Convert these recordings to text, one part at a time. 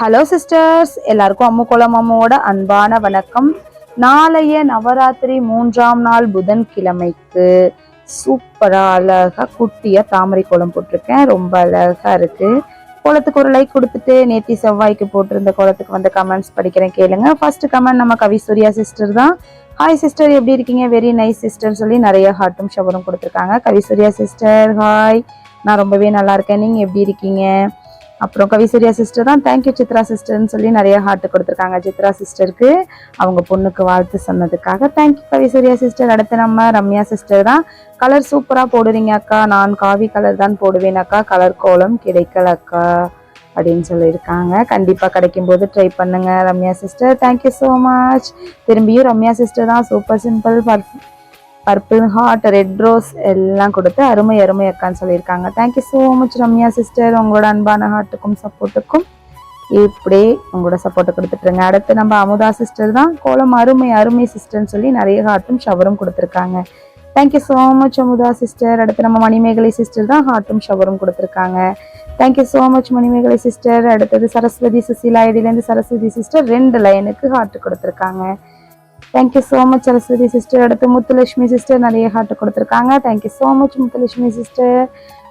Hello sisters எல்லாருக்கும் அம்முகுளமோட அம்மாவோட அன்பான வணக்கம். நாளைய நவராத்திரி மூன்றாம் நாள் புதன்கிழமைக்கு சூப்பராக அழகாக குட்டியாக தாமரை கோலம் போட்டிருக்கேன். ரொம்ப அழகாக இருக்குது கோலத்துக்கு ஒரு லைக் கொடுத்துட்டு நேத்தி செவ்வாய்க்கு போட்டிருந்த கோலத்துக்கு வந்து கமெண்ட்ஸ் படிக்கிறேன் கேளுங்க. ஃபர்ஸ்ட் கமெண்ட் நம்ம கவிசூர்யா சிஸ்டர் தான். ஹாய் சிஸ்டர் எப்படி இருக்கீங்க? வெரி நைஸ் சிஸ்டர் சொல்லி நிறைய ஹார்ட்டும் ஷவரும் கொடுத்துருக்காங்க. கவிசூர்யா சிஸ்டர் ஹாய் நான் ரொம்பவே நல்லா இருக்கேன். நீங்கள் எப்படி இருக்கீங்க? அப்புறம் கவிசரியா சிஸ்டர் தான். தேங்க்யூ சித்ரா சிஸ்டர்னு சொல்லி நிறைய ஹார்ட் கொடுத்துருக்காங்க. சித்ரா சிஸ்டருக்கு அவங்க பொண்ணுக்கு வாழ்த்து சொன்னதுக்காக தேங்க்யூ கவிசரியா சிஸ்டர் அடுத்து நம்ம ரம்யா சிஸ்டர் தான். கலர் சூப்பராக போடுறீங்க அக்கா. நான் காவி கலர் தான் போடுவேன் அக்கா. கலர் கோலம் கிடைக்கல அக்கா அப்படின்னு சொல்லியிருக்காங்க. கண்டிப்பாக கிடைக்கும் போது ட்ரை பண்ணுங்க Ramya sister thank you so much திரும்பியும் ரம்யா சிஸ்டர் தான். Super simple purple heart red rose எல்லாம் கொடுத்து அருமை அருமை அக்கான்னு சொல்லியிருக்காங்க. Thank you so much Ramya sister உங்களோட அன்பான ஹார்ட்டுக்கும் சப்போர்ட்டுக்கும் இப்படியே உங்களோட சப்போர்ட்டை கொடுத்துட்ருங்க அடுத்து நம்ம அமுதா சிஸ்டர் தான். கோலம் அருமை அருமை சிஸ்டர்னு சொல்லி நிறைய ஹார்ட்டும் ஷவரும் கொடுத்துருக்காங்க. Thank you so much Amudha sister அடுத்து நம்ம மணிமேகலை சிஸ்டர் தான் ஹார்ட்டும் ஷவரும் கொடுத்துருக்காங்க. Thank you so much Manimegalai sister அடுத்தது சரஸ்வதி சுசிலா இடையிலேருந்து சரஸ்வதி சிஸ்டர் ரெண்டு லைனுக்கு ஹார்ட் கொடுத்துருக்காங்க. Thank you so much Saraswathi sister அடுத்து முத்துலட்சுமி சிஸ்டர் நிறைய ஹார்ட் கொடுத்துருக்காங்க. Thank you so much Muthulakshmi sister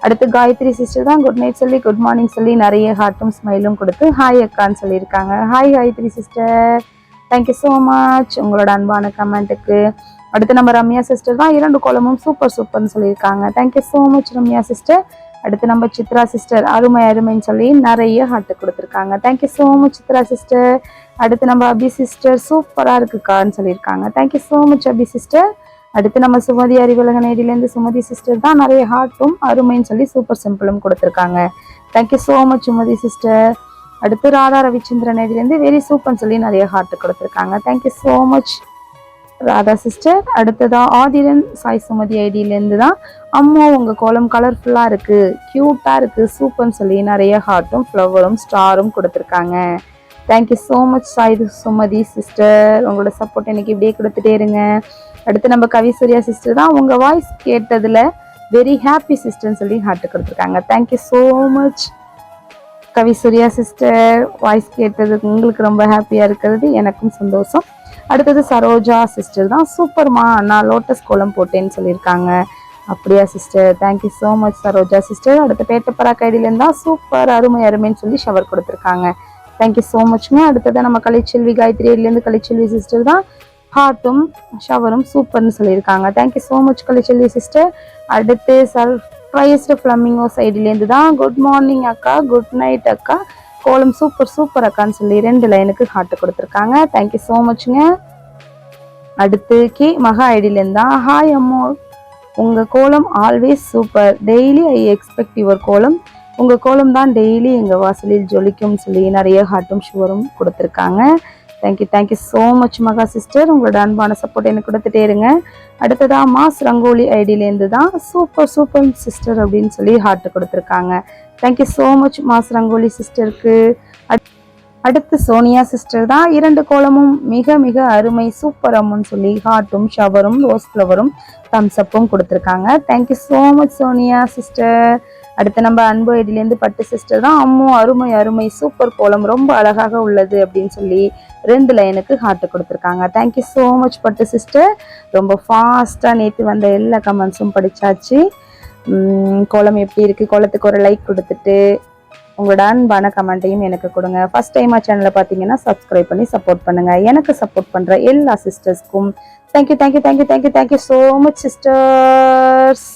அடுத்து காயத்ரி சிஸ்டர் தான். குட் நைட் சொல்லி குட் மார்னிங் சொல்லி நிறைய ஹார்ட்டும் ஸ்மைலும் கொடுத்து ஹாய் அக்கான்னு சொல்லியிருக்காங்க. Hi Gayathri sister thank you so much உங்களோட அன்பான கமெண்ட்டுக்கு அடுத்து நம்ம ரம்யா சிஸ்டர் தான். இரண்டு கோலமும் சூப்பர் சூப்பர்னு சொல்லியிருக்காங்க. Thank you so much Ramya sister அடுத்து நம்ம சித்ரா சிஸ்டர் அருமை அருமைன்னு சொல்லி நிறைய ஹார்ட் கொடுத்துருக்காங்க. Thank you so much Chitra sister அடுத்து நம்ம அபி சிஸ்டர் சூப்பராக இருக்குக்கான்னு சொல்லியிருக்காங்க. Thank you so much Abi sister அடுத்து நம்ம சுமதி அறிவுலக நேரிலேருந்து சுமதி சிஸ்டர் தான் நிறைய ஹார்ட்டும் அருமைன்னு சொல்லி சூப்பர் சிம்பிளும் கொடுத்துருக்காங்க. Thank you so much Sumathi sister அடுத்து ராதா ரவிச்சந்திரன் நேரிலேருந்து வெரி சூப்பர்னு சொல்லி நிறைய ஹார்ட் கொடுத்துருக்காங்க. Thank you so much Radha sister. அடுத்ததாக ஆதிரன் சாய் சுமதி ஐடியிலேருந்து தான். அம்மா உங்கள் கோலம் கலர்ஃபுல்லாக இருக்குது க்யூட்டாக இருக்குது சூப்பர்னு சொல்லி நிறைய ஹார்ட்டும் ஃப்ளவரும் ஸ்டாரும் கொடுத்துருக்காங்க. Thank you so much Sai Sumathi sister உங்களோட சப்போர்ட் எனக்கு இப்படியே கொடுத்துட்டே இருங்க. அடுத்து நம்ம கவிசூர்யா சிஸ்டர் தான். உங்கள் வாய்ஸ் கேட்டதில் வெரி ஹாப்பி சிஸ்டர்னு சொல்லி ஹார்ட் கொடுத்துருக்காங்க. Thank you so much Kavisurya sister voice கேட்டது உங்களுக்கு ரொம்ப ஹாப்பியாக இருக்கிறது. எனக்கும் சந்தோஷம். அடுத்தது சரோஜா சிஸ்டர் தான். சூப்பர்மா நான் லோட்டஸ் கோலம் போட்டேன்னு சொல்லியிருக்காங்க. அப்படியா sister thank you so much Saroja sister அடுத்த பேட்டப்பரா கைடிலேருந்து தான் சூப்பர் அருமை அருமைன்னு சொல்லி ஷவர் கொடுத்துருக்காங்க. தேங்க்யூ ஸோ மச்ங்க அடுத்தது நம்ம கலைச்செல்வி காயத்ரியிலேருந்து கலைச்செல்வி சிஸ்டர் தான். ஹார்ட்டும் ஷவரும் சூப்பர்னு சொல்லியிருக்காங்க. Thank you so much Kalaiselvi sister அடுத்து சர்ப்ரைஸ்டு ஃப்ளமிங்கோ சைடுலேருந்து தான். குட் மார்னிங் அக்கா. குட் நைட் அக்கா. கோலம் சூப்பர் சூப்பர் அக்கான்னு சொல்லி ரெண்டு லைனுக்கு ஹார்ட் கொடுத்துருக்காங்க. தேங்க்யூ ஸோ மச்ங்க அடுத்து கே மகா ஐடியிலேருந்து தான் ஹாய் அம்மோ. உங்கள் கோலம் always super daily I expect your kolam. உங்கள் கோலம் தான் டெய்லி எங்கள் வாசலில் ஜொலிக்கும் சொல்லி நிறைய ஹார்ட்டும் ஷுவரும் கொடுத்துருக்காங்க. Thank you thank you so much Maha sister உங்களோட அன்பான சப்போர்ட் எனக்கு கொடுத்துட்டே இருங்க. அடுத்ததாக மாஸ் ரங்கோலி ஐடியிலேருந்து தான் சூப்பர் சூப்பர் சிஸ்டர் அப்படின்னு சொல்லி ஹார்ட் கொடுத்துருக்காங்க. Thank you so much mass rangoli சிஸ்டருக்கு அடுத்து சோனியா சிஸ்டர் தான் இரண்டு கோலமும் மிக மிக அருமை சூப்பர் அம்முன்னு சொல்லி ஹார்ட்டும் ஷவரும் ரோஸ் ஃப்ளவரும் தம்ஸ் அப்பும் கொடுத்துருக்காங்க. Thank you so much Sonia sister அடுத்து நம்ம அன்பு இதுலேருந்து பட்டு சிஸ்டர் தான் அம்மும் அருமை அருமை சூப்பர் கோலம் ரொம்ப அழகாக உள்ளது அப்படின்னு சொல்லி ரெண்டு லைனுக்கு ஹார்ட்டு கொடுத்துருக்காங்க. Thank you so much Pattu sister ரொம்ப ஃபாஸ்ட்டாக நேற்று வந்த எல்லா கமெண்ட்ஸும் படித்தாச்சு கோலம் எப்படி இருக்குது கோலத்துக்கு ஒரு லைக் கொடுத்துட்டு உங்களோட அன்பான கமெண்ட்டையும் எனக்கு கொடுங்க. ஃபர்ஸ்ட் டைமாக சேனலை பார்த்தீங்கன்னா சப்ஸ்கிரைப் பண்ணி சப்போர்ட் பண்ணுங்க. எனக்கு சப்போர்ட் பண்ணுற எல்லா சிஸ்டர்ஸ்க்கும் thank you thank you thank you thank you thank you so much sisters